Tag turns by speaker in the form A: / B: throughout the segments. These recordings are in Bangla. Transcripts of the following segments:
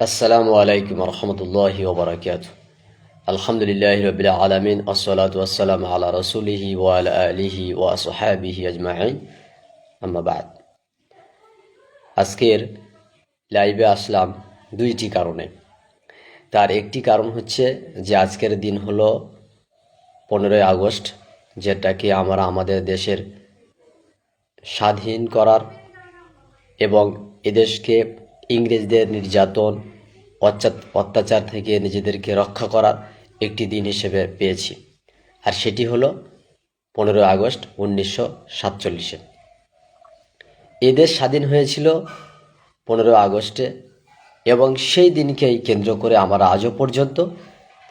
A: আসসালামু আলাইকুম রহমতুল্লাহি ওবরাকাত আলহামদুলিল্লাহ রবিল আলমিন আসসালাত ওয়াসালাম আলা রসুলিহি ওয়াল আলিহি ওয়া সোহাবিহি আজমাইন আমাবাদ আজকের লাইভে আসলাম দুইটি কারণে। তার একটি কারণ হচ্ছে যে আজকের দিন হলো পনেরোই আগস্ট, যেটাকে আমরা আমাদের দেশের স্বাধীন করার এবং এদেশকে ইংরেজদের নির্যাতন অত্যাচার থেকে নিজেদেরকে রক্ষা করার একটি দিন হিসেবে পেয়েছি। আর সেটি হলো পনেরোই আগস্ট উনিশশো সাতচল্লিশে। এদেশ স্বাধীন হয়েছিল পনেরোই আগস্টে এবং সেই দিনকেই কেন্দ্র করে আমরা আজও পর্যন্ত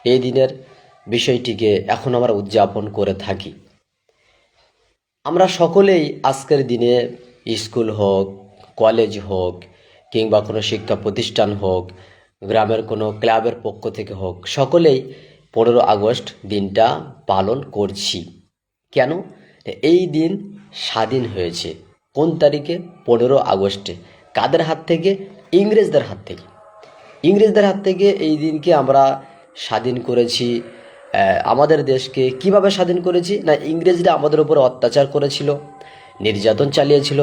A: এই দিনের বিষয়টিকে এখন আমরা উদযাপন করে থাকি। আমরা সকলেই আজকের দিনে স্কুল হোক, কলেজ হোক কিংবা কোনো শিক্ষা প্রতিষ্ঠান হোক, গ্রামের কোনো ক্লাবের পক্ষ থেকে হোক, সকলেই পনেরো আগস্ট দিনটা পালন করছি। কেন? এই দিন স্বাধীন হয়েছে। কোন তারিখে? পনেরো আগস্টে। কাদের হাত থেকে? ইংরেজদের হাত থেকে। ইংরেজদের হাত থেকে এই দিনকে আমরা স্বাধীন করেছি। আমাদের দেশকে কীভাবে স্বাধীন করেছি? না, ইংরেজরা আমাদের উপর অত্যাচার করেছিল, নির্যাতন চালিয়েছিল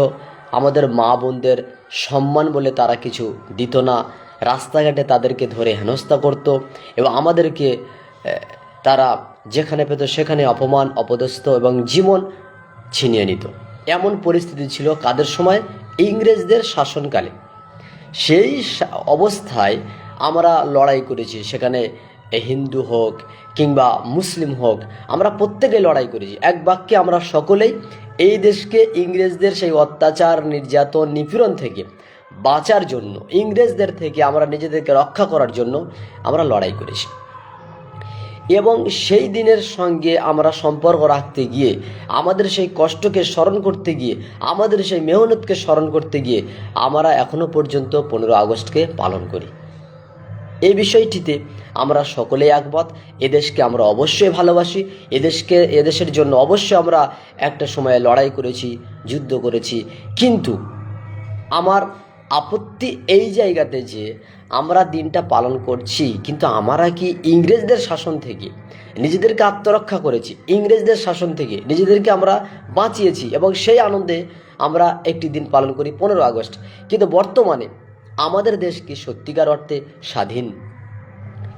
A: আমাদের মা বোনদের সম্মান বলে তারা কিছু দিত না। রাস্তাঘাটে তাদেরকে ধরে হেনস্থা করত এবং আমাদেরকে তারা যেখানে পেত সেখানে অপমান, অপদস্থ এবং জীবন ছিনিয়ে নিত। এমন পরিস্থিতি ছিল কাদের সময়? ইংরেজদের শাসনকালে। সেই অবস্থায় আমরা লড়াই করেছি। সেখানে হিন্দু হোক কিংবা মুসলিম হোক, আমরা প্রত্যেকে লড়াই করেছি। এক বাক্যে আমরা সকলেই এই দেশকে ইংরেজদের সেই অত্যাচার, নির্যাতন, নিপীড়ন থেকে বাঁচার জন্য, ইংরেজদের থেকে আমরা নিজেদেরকে রক্ষা করার জন্য আমরা লড়াই করেছি। এবং সেই দিনের সঙ্গে আমরা সম্পর্ক রাখতে গিয়ে, আমাদের সেই কষ্টকে স্মরণ করতে গিয়ে, আমাদের সেই মেহনতকে স্মরণ করতে গিয়ে আমরা এখনও পর্যন্ত পনেরো আগস্টকে পালন করি। এই বিষয়টিতে আমরা সকলেই একমত। এদেশকে আমরা অবশ্যই ভালোবাসি। এদেশকে, এদেশের জন্য অবশ্যই আমরা একটা সময়ে লড়াই করেছি, যুদ্ধ করেছি। কিন্তু আমার আপত্তি এই জায়গাতে যে আমরা দিনটা পালন করছি, কিন্তু আমরা কি ইংরেজদের শাসন থেকে নিজেদেরকে আত্মরক্ষা করেছি? ইংরেজদের শাসন থেকে নিজেদেরকে আমরা বাঁচিয়েছি এবং সেই আনন্দে আমরা একটি দিন পালন করি, পনেরো আগস্ট। কিন্তু বর্তমানে আমাদের দেশ কি সত্যিকার অর্থে স্বাধীন?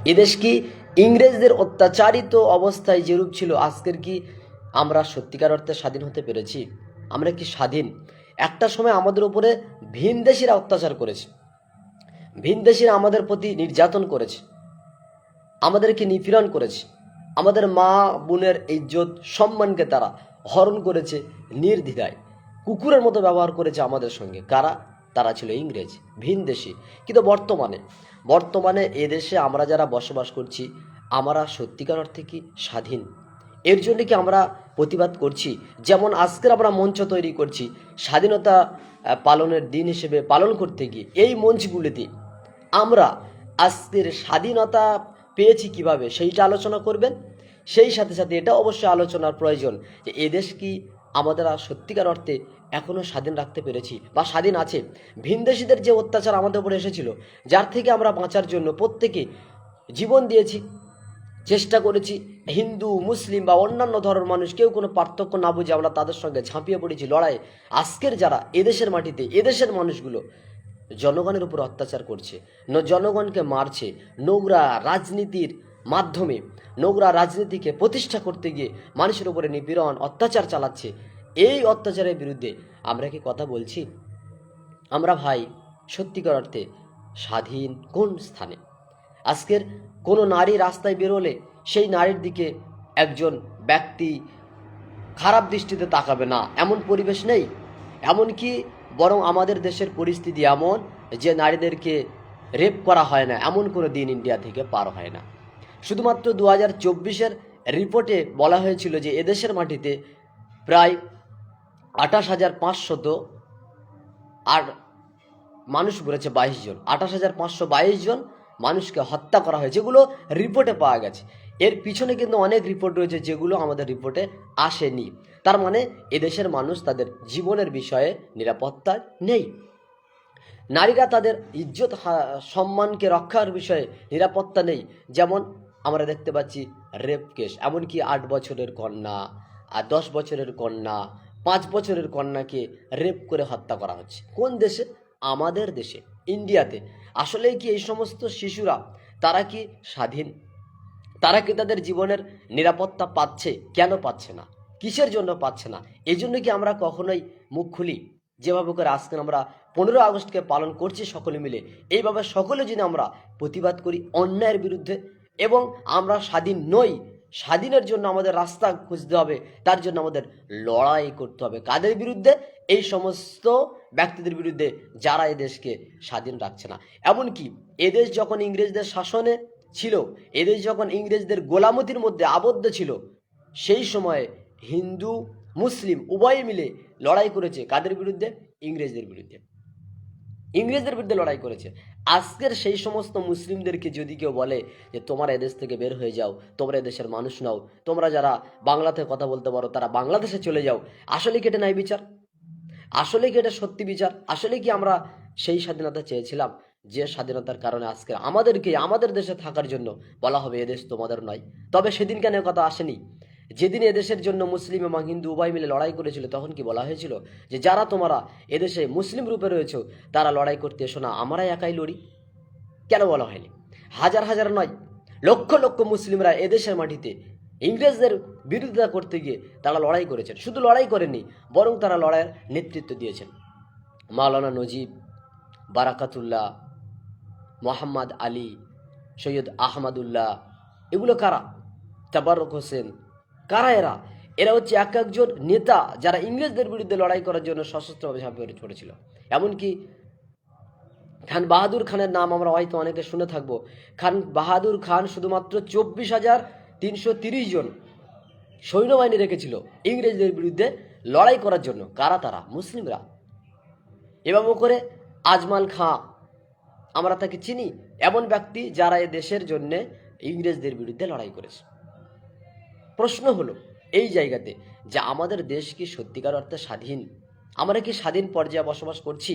A: এদেশ কি ইংরেজদের অত্যাচারিত অবস্থায় যেরূপ ছিল, আজকের কি আমরা সত্যিকার অর্থে স্বাধীন হতে পেরেছি? আমরা কি স্বাধীন? একটা সময় আমাদের উপরে ভিনদেশিরা অত্যাচার করেছে। ভিনদেশিরা আমাদের প্রতি নির্যাতন করেছে। আমাদেরকে নিপীড়ন করেছে। আমাদের মা বোনের ইজ্জত, সম্মানকে তারা হরণ করেছে নির্দ্বিধায়। কুকুরের মতো ব্যবহার করেছে আমাদের সঙ্গে। কারা? তারা ছিল ইংরেজ ভিনদেশি কিন্তু বর্তমানে বর্তমানে এদেশে আমরা যারা বসবাস করছি, আমরা সত্যিকার অর্থে কি স্বাধীন? এর জন্য কি আমরা প্রতিবাদ করছি? যেমন আজকের আমরা মঞ্চ তৈরি করছি, স্বাধীনতা পালনের দিন হিসেবে পালন করতে গিয়ে, এই মঞ্চগুলিতে আমরা আজকের স্বাধীনতা পেয়েছি কীভাবে, সেইটা আলোচনা করবেন? সেই সাথে সাথে এটা অবশ্যই আলোচনার প্রয়োজন যে এদেশ কি আমাদের আর সত্যিকার অর্থে এখনও স্বাধীন রাখতে পেরেছি বা স্বাধীন আছে। ভিনদেশিদের যে অত্যাচার আমাদের উপরে এসেছিল, যার থেকে আমরা বাঁচার জন্য প্রত্যেকে জীবন দিয়েছি, চেষ্টা করেছি। হিন্দু, মুসলিম বা অন্যান্য ধর্মের মানুষ কেউ কোনো পার্থক্য না বুঝে আমরা তাদের সঙ্গে ঝাঁপিয়ে পড়েছি। লড়াই আজকের যারা এদেশের মাটিতে, এদেশের মানুষগুলো জনগণের উপর অত্যাচার করছে, ন জনগণকে মারছে। নোংরা রাজনীতির মাধ্যমে নোংরা রাজনীতিকে প্রতিষ্ঠা করতে গিয়ে মানুষের উপরে নিপীড়ন অত্যাচার চালাচ্ছে। এই অত্যাচারের বিরুদ্ধে আমরা কি কথা বলছি? আমরা ভাই, সত্যিকার অর্থে স্বাধীন কোন স্থানে? আজকের কোনো নারী রাস্তায় বেরোলে সেই নারীর দিকে একজন ব্যক্তি খারাপ দৃষ্টিতে তাকাবে না। এমন পরিবেশ নেই। এমনকি বরং আমাদের দেশের পরিস্থিতি এমন যে নারীদেরকে রেপ করা হয় না। এমন কোনো দিন ইন্ডিয়া থেকে পার হয় না। শুধুমাত্র দু হাজার চব্বিশের রিপোর্টে বলা হয়েছিল যে এদেশের মাটিতে প্রায় আঠাশ হাজার পাঁচশত আর মানুষ বলেছে বাইশ জন। আঠাশ হাজার পাঁচশো বাইশ জন মানুষকে হত্যা করা হয়েছে যেগুলো রিপোর্টে পাওয়া গেছে। এর পিছনে কিন্তু অনেক রিপোর্ট রয়েছে যেগুলো আমাদের রিপোর্টে আসেনি। তার মানে এদেশের মানুষ তাদের জীবনের বিষয়ে নিরাপত্তা নেই। নারীরা তাদের ইজ্জত সম্মানকে রক্ষার বিষয়ে নিরাপত্তা নেই। যেমন আমরা দেখতে পাচ্ছি রেপ কেস, এমনকি আট বছরের কন্যা আর দশ বছরের কন্যা, পাঁচ বছরের কন্যাকে রেপ করে হত্যা করা হচ্ছে। কোন দেশে? আমাদের দেশে, ইন্ডিয়াতে। আসলে কি এই সমস্ত শিশুরা, তারা কি স্বাধীন? তারা কি তাদের জীবনের নিরাপত্তা পাচ্ছে? কেন পাচ্ছে না? কিসের জন্য পাচ্ছে না? এই জন্য কি আমরা কখনোই মুখ খুলি? যেভাবে করে আজকে আমরা পনেরো আগস্টকে পালন করছি সকলে মিলে, এইভাবে সকলে যদি আমরা প্রতিবাদ করি অন্যায়ের বিরুদ্ধে এবং আমরা স্বাধীন নই। স্বাধীনের জন্য আমাদের রাস্তা খুঁজতে হবে, তার জন্য আমাদের লড়াই করতে হবে। কাদের বিরুদ্ধে? এই সমস্ত ব্যক্তিদের বিরুদ্ধে যারা এই দেশকে স্বাধীন রাখছে না। এমনকি এদেশ যখন ইংরেজদের শাসনে ছিল এদেশ যখন ইংরেজদের গোলামতির মধ্যে আবদ্ধ ছিল, সেই সময়ে হিন্দু, মুসলিম উভয়ে মিলে লড়াই করেছে কাদের বিরুদ্ধে? ইংরেজদের বিরুদ্ধে। ইংরেজদের বিরুদ্ধে লড়াই করেছে। আজকের সেই সমস্ত মুসলিমদেরকে যদি কেউ বলে যে, তোমরা এদেশ থেকে বের হয়ে যাও, তোমরা এদেশের মানুষ নাও, তোমরা যারা বাংলাতে কথা বলতে পারো, তারা বাংলাদেশে চলে যাও। আসলে কি এটা নাই বিচার? আসলে কি এটা সত্যি বিচার? আসলে কি আমরা সেই স্বাধীনতা চেয়েছিলাম যে স্বাধীনতার কারণে আজকে আমাদেরকে, আমাদের দেশে থাকার জন্য বলা হবে, এদেশ তোমাদের নয় তবে সেদিন কেন কথা আসেনি। যেদিন এদেশের জন্য মুসলিম এবং হিন্দু উভয় মিলে লড়াই করেছিল, তখন কি বলা হয়েছিল যে, যারা তোমরা এদেশে মুসলিম রূপে রয়েছে, তারা লড়াই করতে এসো না, আমরাই একাই লড়ি কেন বলা হয়নি? হাজার হাজার নয়, লক্ষ লক্ষ মুসলিমরা এদেশের মাটিতে ইংরেজদের বিরোধিতা করতে গিয়ে তারা লড়াই করেছেন। শুধু লড়াই করেননি, বরং তারা লড়াইয়ের নেতৃত্ব দিয়েছেন। মাওলানা নজিব বারাকাতুল্লাহ, মোহাম্মদ আলী, সৈয়দ আহমদুল্লাহ, এগুলো কারা? তাবারক হোসেন কারা এরা? এরা হচ্ছে এক একজন নেতা যারা ইংরেজদের বিরুদ্ধে লড়াই করার জন্য সশস্ত্রভাবে ঝাঁপিয়ে পড়েছিল এমনকি খান বাহাদুর খানের নাম আমরা হয়তো অনেকে শুনে থাকব। খান বাহাদুর খান শুধুমাত্র চব্বিশ হাজার তিনশো তিরিশ জন সৈন্যবাহিনী রেখেছিল ইংরেজদের বিরুদ্ধে লড়াই করার জন্য। কারা তারা? মুসলিমরা। এভাবে করে আজমাল খাঁ, আমরা তাকে চিনি। এমন ব্যক্তি যারা এ দেশের জন্যে ইংরেজদের বিরুদ্ধে লড়াই করেছে। প্রশ্ন হলো, এই জায়গাতে যে আমাদের দেশ কি সত্যিকার অর্থে স্বাধীন? আমরা কি স্বাধীন পর্যায়ে বসবাস করছি?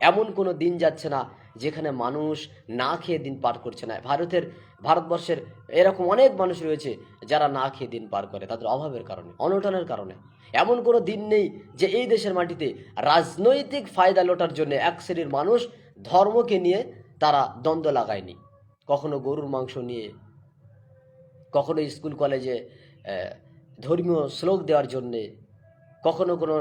A: এমন কোনো দিন যাচ্ছে না যেখানে মানুষ না খেয়ে দিন পার করছে না। ভারতের, ভারতবর্ষের এরকম অনেক মানুষ রয়েছে যারা না খেয়ে দিন পার করে, তাদের অভাবের কারণে, অনটনের কারণে। এমন কোনো দিন নেই যে এই দেশের মাটিতে রাজনৈতিক ফায়দা লোটার জন্য এক শ্রেণির মানুষ ধর্মকে নিয়ে তারা দ্বন্দ্ব লাগায়নি। কখনো গরুর মাংস নিয়ে, কখনো স্কুল কলেজে ধর্মীয় শ্লোক দেওয়ার জন্যে কখনো কোনো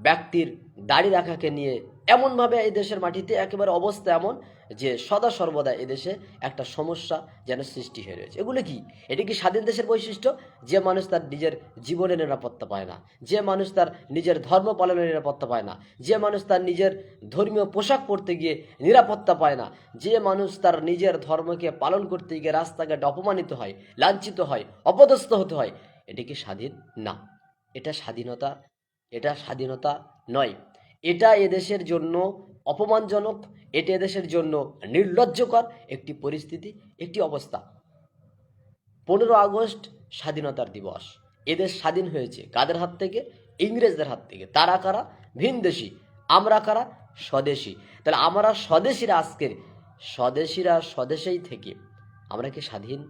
A: ব্যক্তির দাড়ি রাখাকে নিয়ে এমনভাবে এই দেশের মাটিতে একেবারে অবস্থা এমন যে সদা সর্বদা এদেশে একটা সমস্যা যেন সৃষ্টি হয়ে রয়েছে। এগুলো কি? এটি কি স্বাধীন দেশের বৈশিষ্ট্য? যে মানুষ তার নিজের জীবনের নিরাপত্তা পায় না। যে মানুষ তার নিজের ধর্ম পালনের নিরাপত্তা পায় না। যে মানুষ তার নিজের ধর্মীয় পোশাক পরতে গিয়ে নিরাপত্তা পায় না। যে মানুষ তার নিজের ধর্মকে পালন করতে গিয়ে রাস্তাঘাটে অপমানিত হয়, লাঞ্ছিত হয়, অপদস্থ হতে হয়, এটি কি স্বাধীন? না। এটা স্বাধীনতা এটা স্বাধীনতা নয়। এটা এদেশের জন্য অপমানজনক, এটা এদেশের জন্য নির্লজ্জকর একটি পরিস্থিতি, একটি অবস্থা। পনেরো আগস্ট স্বাধীনতার দিবস। এদেশ স্বাধীন হয়েছে কাদের হাত থেকে? ইংরেজদের হাত থেকে। তারা কারা? ভিনদেশি আমরা কারা? স্বদেশী। তাহলে আমরা স্বদেশীরা আজকের, স্বদেশীরা স্বদেশেই থেকে আমরা কি স্বাধীন?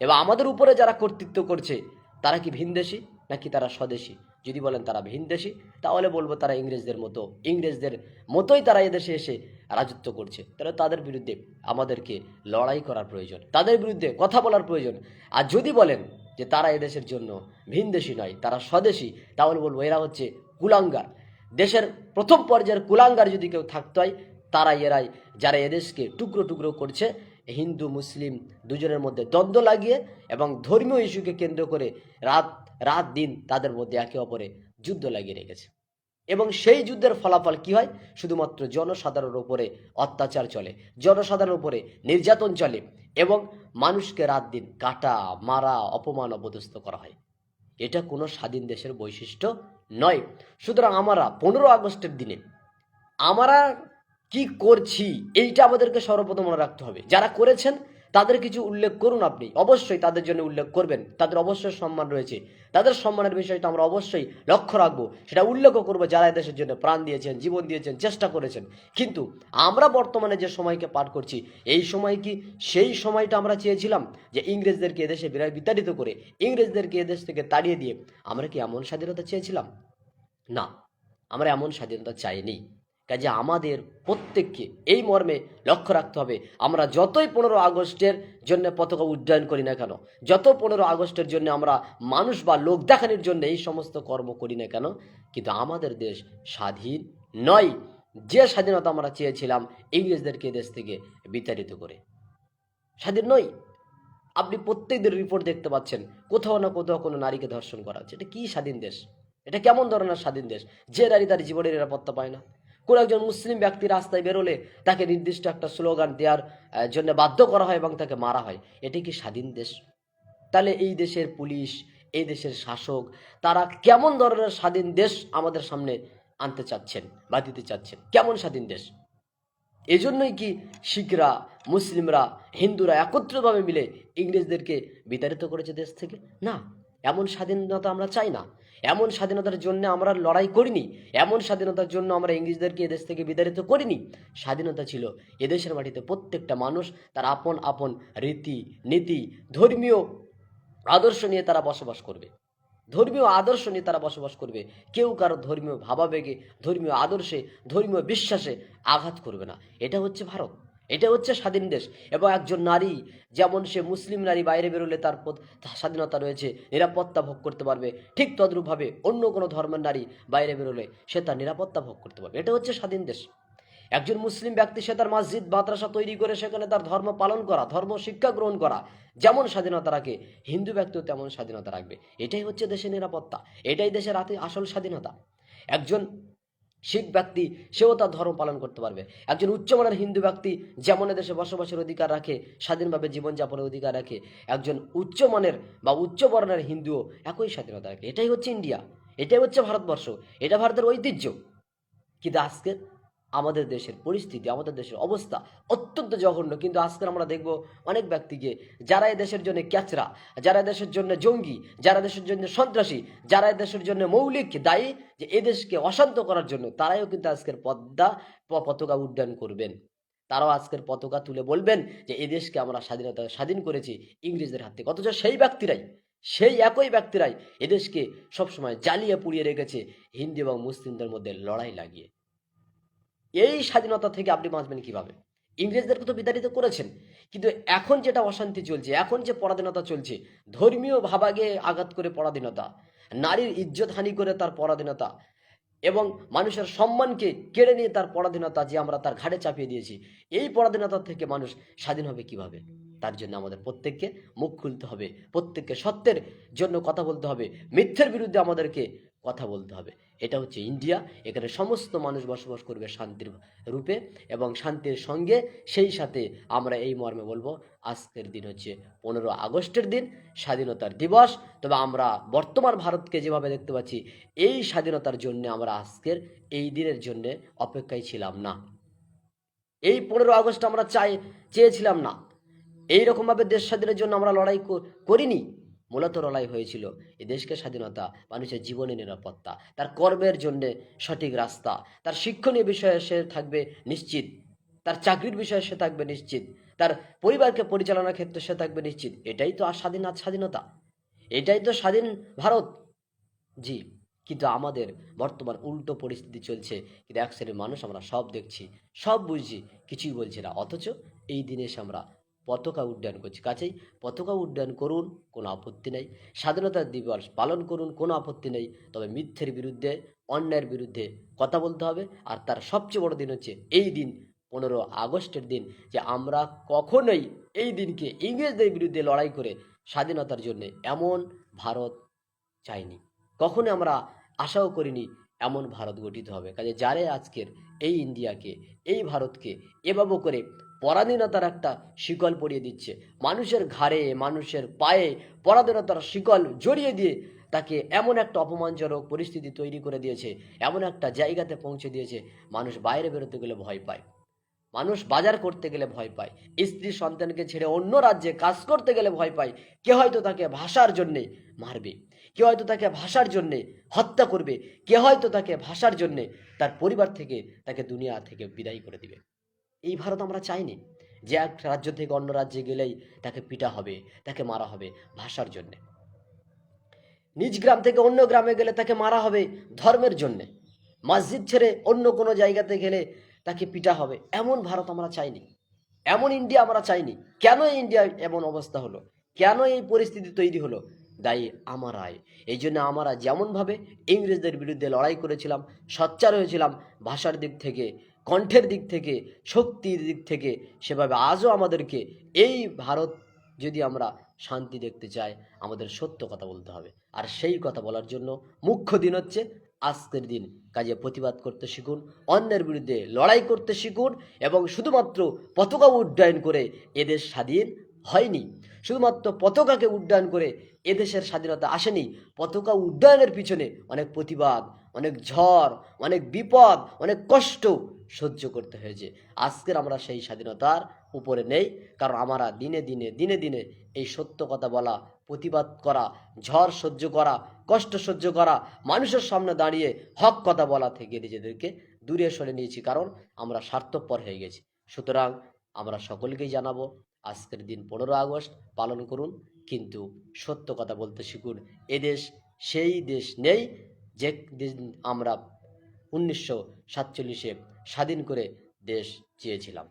A: এবং আমাদের উপরে যারা কর্তৃত্ব করছে, তারা কি ভিনদেশি নাকি তারা স্বদেশী? যদি বলেন তারা ভিনদেশি তাহলে বলব তারা ইংরেজদের মতো, ইংরেজদের মতোই তারা এদেশে এসে রাজত্ব করছে। তাহলে তাদের বিরুদ্ধে আমাদেরকে লড়াই করার প্রয়োজন, তাদের বিরুদ্ধে কথা বলার প্রয়োজন। আর যদি বলেন যে তারা এদেশের জন্য ভিনদেশি নয়, তারা স্বদেশী, তাহলে বলব এরা হচ্ছে কুলাঙ্গার। দেশের প্রথম পর্যায়ের কুলাঙ্গার যদি কেউ থাকতে হয়, তারা এরাই যারা এদেশকে টুকরো টুকরো করছে হিন্দু, মুসলিম দুজনের মধ্যে দ্বন্দ্ব লাগিয়ে এবং ধর্মীয় ইস্যুকে কেন্দ্র করে রাত রাত দিন তাদের মধ্যে একে অপরে যুদ্ধ লাগিয়ে রেখেছে। এবং সেই যুদ্ধের ফলাফল কি হয়? শুধুমাত্র জনসাধারণের উপরে অত্যাচার চলে, জনসাধারণের উপরে নির্যাতন চলে এবং মানুষকে রাত দিন কাটা, মারা, অপমান, অপদস্থ করা হয়। এটা কোনো স্বাধীন দেশের বৈশিষ্ট্য নয়। সুতরাং আমরা পনেরো আগস্টের দিনে, আমরা কি করছি? এইটা আমাদেরকে সর্বপ্রথম মনে রাখতে হবে। যারা করেছেন, তাদের কিছু উল্লেখ করুন আপনি। অবশ্যই তাদের জন্য উল্লেখ করবেন। তাদের অবশ্যই সম্মান রয়েছে। তাদের সম্মানের বিষয়টা আমরা অবশ্যই লক্ষ্য রাখব। সেটা উল্লেখও করব যারা দেশের জন্য প্রাণ দিয়েছেন, জীবন দিয়েছেন, চেষ্টা করেছেন। কিন্তু আমরা বর্তমানে যে সময়কে পার করছি, এই সময় কি সেই সময়টা আমরা চেয়েছিলাম? যে ইংরেজদেরকে এদেশে বিরা- বিতাড়িত করে, ইংরেজদেরকে এদেশ থেকে তাড়িয়ে দিয়ে আমরা কি এমন স্বাধীনতা চেয়েছিলাম? না, আমরা এমন স্বাধীনতা চাইনি। কাজে আমাদের প্রত্যেককে এই মর্মে লক্ষ্য রাখতে হবে। আমরা যতই পনেরো আগস্টের জন্য পতাকা উড্ডয়ন করি না কেন, যত পনেরো আগস্টের জন্য আমরা মানুষ বা লোক দেখানোর জন্য এই সমস্ত কর্ম করি না কেন, কিন্তু আমাদের দেশ স্বাধীন নয়। যে স্বাধীনতা আমরা চেয়েছিলাম, ইংরেজদেরকে দেশ থেকে বিতাড়িত করে। স্বাধীন নই। আপনি প্রত্যেকদের রিপোর্ট দেখতে পাচ্ছেন, কোথাও না কোথাও কোনো নারীকে ধর্ষণ করা হচ্ছে। এটা কি স্বাধীন দেশ? এটা কেমন ধরনের স্বাধীন দেশ? যে নারী তার জীবনের নিরাপত্তা পায় না। কোনো একজন মুসলিম ব্যক্তি রাস্তায় বেরোলে তাকে নির্দিষ্ট একটা স্লোগান দেওয়ার জন্য বাধ্য করা হয় এবং তাকে মারা হয়। এটি কি স্বাধীন দেশ? তাহলে এই দেশের পুলিশ, এই দেশের শাসক, তারা কেমন ধরনের স্বাধীন দেশ আমাদের সামনে আনতে চাচ্ছেন বা দিতে চাচ্ছেন? কেমন স্বাধীন দেশ? এজন্যই কি শিখরা, মুসলিমরা, হিন্দুরা একত্রিতভাবে মিলে ইংরেজদেরকে বিতাড়িত করেছে দেশ থেকে? না, এমন স্বাধীনতা আমরা চাই না। এমন স্বাধীনতার জন্য আমরা লড়াই করিনি, এমন স্বাধীনতার জন্য আমরা ইংরেজদেরকে এদেশ থেকে বিতাড়িত করিনি। স্বাধীনতা ছিল এদেশের মাটিতে প্রত্যেকটা মানুষ তার আপন আপন রীতি, নীতি, ধর্মীয় আদর্শ নিয়ে তারা বসবাস করবে। ধর্মীয় আদর্শ নিয়ে তারা বসবাস করবে। কেউ কারও ধর্মীয় ভাবাবেগে, ধর্মীয় আদর্শে, ধর্মীয় বিশ্বাসে আঘাত করবে না। এটা হচ্ছে ভারত। এটা হচ্ছে স্বাধীন দেশ এবং একজন নারী, যেমন সে মুসলিম নারী বাইরে বেরোলে তার স্বাধীনতা রয়েছে, নিরাপত্তা ভোগ করতে পারবে। ঠিক তদ্রূপভাবে অন্য কোনো ধর্মের নারী বাইরে বেরোলে সে তার নিরাপত্তা ভোগ করতে পারবে। এটা হচ্ছে স্বাধীন দেশ। একজন মুসলিম ব্যক্তি সে তার মসজিদ, মাদ্রাসা তৈরি করে সেখানে তার ধর্ম পালন করা, ধর্ম শিক্ষা গ্রহণ করা, যেমন স্বাধীনতা রাখে, হিন্দু ব্যক্তিও তেমন স্বাধীনতা রাখবে। এটাই হচ্ছে দেশের নিরাপত্তা। এটাই দেশের আসল স্বাধীনতা। একজন শিখ ব্যক্তি, সেও তার ধর্ম পালন করতে পারবে। একজন উচ্চমানের হিন্দু ব্যক্তি যেমন এদেশে বসবাসের অধিকার রাখে, স্বাধীনভাবে জীবনযাপনের অধিকার রাখে, একজন উচ্চমানের বা উচ্চবর্ণের হিন্দুও একই স্বাধীনতা রাখে। এটাই হচ্ছে ইন্ডিয়া, এটাই হচ্ছে ভারতবর্ষ, এটা ভারতের ঐতিহ্য। কিন্তু আজকের আমাদের দেশের পরিস্থিতি, আমাদের দেশের অবস্থা অত্যন্ত জঘন্য। কিন্তু আজকের আমরা দেখব অনেক ব্যক্তিকে যারা এই দেশের জন্য ক্যাচরা, যারা দেশের জন্য জঙ্গি, যারা দেশের জন্য সন্ত্রাসী, যারা দেশের জন্য মৌলিক দায়ী যে এদেশকে অশান্ত করার জন্য তারাও কিন্তু আজকের পদ্মা পতাকা উড্ডয়ন করবেন। তারাও আজকের পতাকা তুলে বলবেন যে এদেশকে আমরা স্বাধীনতা, স্বাধীন করেছি ইংরেজদের হাত অথচ সেই ব্যক্তিরাই, সেই একই ব্যক্তিরাই এদেশকে সবসময় জ্বালিয়ে পুড়িয়ে রেখেছে হিন্দু এবং মুসলিমদের মধ্যে লড়াই লাগিয়ে। এই স্বাধীনতা থেকে আপনি বাঁচবেন কীভাবে? ইংরেজদেরকে তো বিতাড়িত করেছেন। কিন্তু এখন যেটা অশান্তি চলছে, এখন যে পরাধীনতা চলছে, ধর্মীয় ভাবাগে আঘাত করে পরাধীনতা, নারীর ইজ্জত হানি করে তার পরাধীনতা, এবং মানুষের সম্মানকে কেড়ে নিয়ে তার পরাধীনতা যে আমরা তার ঘাড়ে চাপিয়ে দিয়েছি, এই পরাধীনতা থেকে মানুষ স্বাধীন হবে কীভাবে? তার জন্য আমাদের প্রত্যেককে মুখ খুলতে হবে। প্রত্যেককে সত্যের জন্য কথা বলতে হবে। মিথ্যের বিরুদ্ধে আমাদেরকে কথা বলতে হবে। এটা হচ্ছে ইন্ডিয়া। এখানে সমস্ত মানুষ বসবাস করবে শান্তির রূপে এবং শান্তির সঙ্গে সেই সাথে আমরা এই মর্মে বলব, আজকের দিন হচ্ছে পনেরো আগস্টের দিন, স্বাধীনতার দিবস। তবে আমরা বর্তমান ভারতকে যেভাবে দেখতে পাচ্ছি, এই স্বাধীনতার জন্য আমরা আজকের এই দিনের জন্য অপেক্ষায় ছিলাম না। এই পনেরো আগস্ট আমরা চাই, চেয়েছিলাম না। এই রকমভাবে দেশ স্বাধীনের জন্য আমরা লড়াই করিনি। মূলত লড়াই হয়েছিল এই দেশকে স্বাধীনতা, মানুষের জীবনের নিরাপত্তা, তার কর্মের জন্যে সঠিক রাস্তা, তার শিক্ষণীয় বিষয়ে সে থাকবে নিশ্চিত, তার চাকরির বিষয়ে সে থাকবে নিশ্চিত, তার পরিবারকে পরিচালনার ক্ষেত্রে সে থাকবে নিশ্চিত। এটাই তো আর স্বাধীন, স্বাধীনতা। এটাই তো স্বাধীন ভারত। জি, কিন্তু আমাদের বর্তমান উল্টো পরিস্থিতি চলছে, কিন্তু এক শ্রেণির মানুষ আমরা সব দেখছি, সব বুঝছি, কিছুই বলছি না। অথচ এই দিনে এসে আমরা পতাকা উড্ডয়ন করছি। কাছেই পতাকা উড্ডয়ন করুন, কোনো আপত্তি নেই। স্বাধীনতা দিবস পালন করুন, কোনো আপত্তি নেই। তবে মিথ্যের বিরুদ্ধে, অন্যায়ের বিরুদ্ধে কথা বলতে হবে। আর তার সবচেয়ে বড় দিন হচ্ছে এই দিন, পনেরো আগস্টের দিন, যে আমরা কখনোই এই দিনকে ইংরেজদের বিরুদ্ধে লড়াই করে স্বাধীনতার জন্য এমন ভারত চাইনি। কখনো আমরা আশাও করিনি এমন ভারত গঠিত হবে। কাজে যারে আজকের এই ইন্ডিয়াকে, এই ভারতকে এভাবে করে পরাধীনতার একটা শিকল পরিয়ে দিচ্ছে। মানুষের ঘাড়ে, মানুষের পায়ে পরাধীনতার শিকল জড়িয়ে দিয়ে তাকে এমন একটা অপমানজনক পরিস্থিতি তৈরি করে দিয়েছে, এমন একটা জায়গাতে পৌঁছে দিয়েছে, মানুষ বাইরে বেরোতে গেলে ভয় পায়। মানুষ বাজার করতে গেলে ভয় পায়, স্ত্রী সন্তানকে ছেড়ে অন্য রাজ্যে কাজ করতে গেলে ভয় পায়, কে হয়তো তাকে ভাষার জন্যে মারবে, কে হয়তো তাকে ভাষার জন্যে হত্যা করবে, কে হয়তো তাকে ভাষার জন্যে তার পরিবার থেকে, তাকে দুনিয়া থেকে বিদায় করে দিবে। এই ভারত আমরা চাইনি যে এক রাজ্য থেকে অন্য রাজ্যে গেলেই তাকে পিটা হবে, তাকে মারা হবে ভাষার জন্যে। নিজ গ্রাম থেকে অন্য গ্রামে গেলে তাকে মারা হবে ধর্মের জন্যে। মসজিদ ছেড়ে অন্য কোনো জায়গাতে গেলে তাকে পিটা হবে, এমন ভারত আমরা চাইনি। এমন ইন্ডিয়া আমরা চাইনি। কেন ইন্ডিয়া এমন অবস্থা হলো? কেন এই পরিস্থিতি তৈরি হলো? দায়ী আমারাই এই জন্য আমরা যেমনভাবে ইংরেজদের বিরুদ্ধে লড়াই করেছিলাম, সচ্চার হয়েছিলাম ভাষার দিক থেকে কণ্ঠের দিক থেকে, শক্তির দিক থেকে সেভাবে আজও আমাদেরকে এই ভারত যদি আমরা শান্তি দেখতে চাই, আমাদের সত্য কথা বলতে হবে। আর সেই কথা বলার জন্য মুখ্য দিন হচ্ছে আজকের দিন। কাজে প্রতিবাদ করতে শিখুন, অন্যের বিরুদ্ধে লড়াই করতে শিখুন এবং শুধুমাত্র পতাকা উড্ডয়ন করে এদেশ স্বাধীন হয়নি। শুধুমাত্র পতাকাকে উড্ডয়ন করে এদেশের স্বাধীনতা আসেনি, পতাকা উড্ডয়নের পিছনে অনেক প্রতিবাদ অনেক ঝড়, অনেক বিপদ, অনেক কষ্ট সহ্য করতে হয়েছে। আজকের আমরা সেই স্বাধীনতার উপরে নেই, কারণ আমরা দিনে দিনে দিনে দিনে এই সত্য কথা বলা, প্রতিবাদ করা, ঝড় সহ্য করা, কষ্ট সহ্য করা, মানুষের সামনে দাঁড়িয়ে হক কথা বলা থেকে নিজেদেরকে দূরে সরে নিয়েছি, কারণ আমরা স্বার্থপর হয়ে গেছি। সুতরাং আমরা সকলকেই জানাব, আজকের দিন পনেরো আগস্ট পালন করুন, কিন্তু সত্য কথা বলতে শিখুন এদেশ সেই দেশ নেই যে আমরা উনিশশো সাতচল্লিশে স্বাধীন করে দেশ চেয়েছিলাম